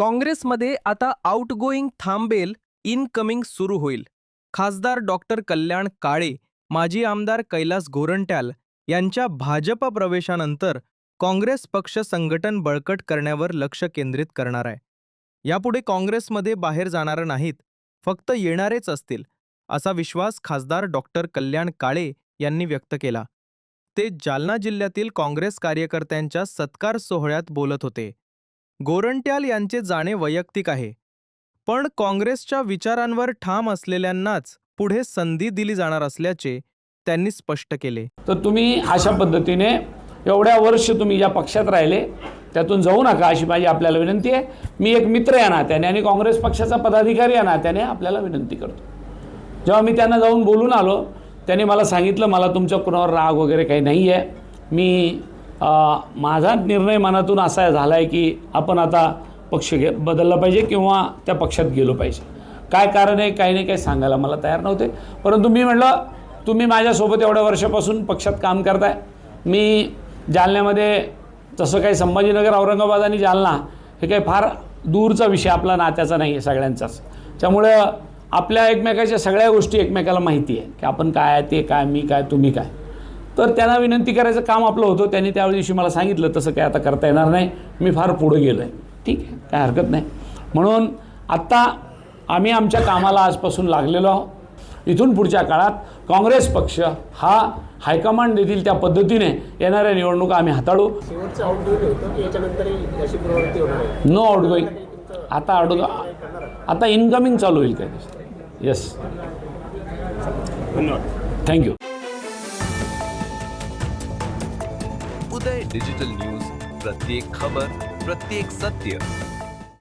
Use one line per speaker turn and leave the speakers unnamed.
काँग्रेसमध्ये आता आउटगोईंग थांबेल इनकमिंग सुरू होईल. खासदार डॉक्टर कल्याण काळे माजी आमदार कैलास गोरंट्याल यांच्या भाजप प्रवेशानंतर काँग्रेस पक्ष संघटन बळकट करण्यावर लक्ष केंद्रित करणार आहे. यापुढे काँग्रेसमध्ये बाहेर जाणार नाहीत फक्त येणारेच असतील असा विश्वास खासदार डॉक्टर कल्याण काळे यांनी व्यक्त केला. ते जालना जिल्ह्यातील काँग्रेस कार्यकर्त्यांच्या सत्कार सोहळ्यात बोलत होते. गोरंट्याल यांचे जाणे वैयक्तिक आहे. पण काँग्रेसच्या विचारांवर ठाम असलेल्यांनाच पुढे संधी दिली जाणार असल्याचे त्यांनी स्पष्ट केले.
तर तुम्ही अशा पद्धतीने एवढ्या वर्ष तुम्ही ज्या पक्षात राहिले त्यातून जाऊ नका अशी माझी आपल्याला विनंती आहे. मी एक मित्र या नात्याने आणि काँग्रेस पक्षाचा पदाधिकारी या नात्याने आपल्याला विनंती करतो. जेव्हा मी त्यांना जाऊन बोलून आलो त्यांनी मला सांगितलं मला तुमच्या कुणावर राग वगैरे काही नाही आहे मी माझा निर्णय मनातून असा झाला आहे की आपण आता पक्ष घे बदलला पाहिजे किंवा त्या पक्षात गेलो पाहिजे. काय कारण आहे काही नाही काही सांगायला मला तयार नव्हते. परंतु मी म्हटलं तुम्ही माझ्यासोबत एवढ्या वर्षापासून पक्षात काम करताय. मी जालन्यामध्ये तसं काही संभाजीनगर औरंगाबाद आणि जालना हे काही फार दूरचा विषय आपला नात्याचा नाही आहे सगळ्यांचाच. त्यामुळं आपल्या एकमेकाच्या सगळ्या गोष्टी एकमेकाला माहिती आहे की आपण काय आहे ते काय मी काय तुम्ही काय. तर त्यांना विनंती करायचं काम आपलं होतं. त्यांनी त्या दिवशी मला सांगितलं तसं काय आता करता येणार नाही. मी फार पुढे गेलो आहे ठीक आहे काय हरकत नाही. म्हणून आत्ता आम्ही आमच्या कामाला आजपासून लागलेलो आहोत. इथून पुढच्या काळात काँग्रेस पक्ष हा हायकमांड देतील त्या पद्धतीने येणाऱ्या निवडणुका आम्ही हाताळू. नो आउटगोईंग आता आउट आता इनकमिंग चालू होईल काय yes thank you
Uday digital news प्रत्येक खबर प्रत्येक सत्य.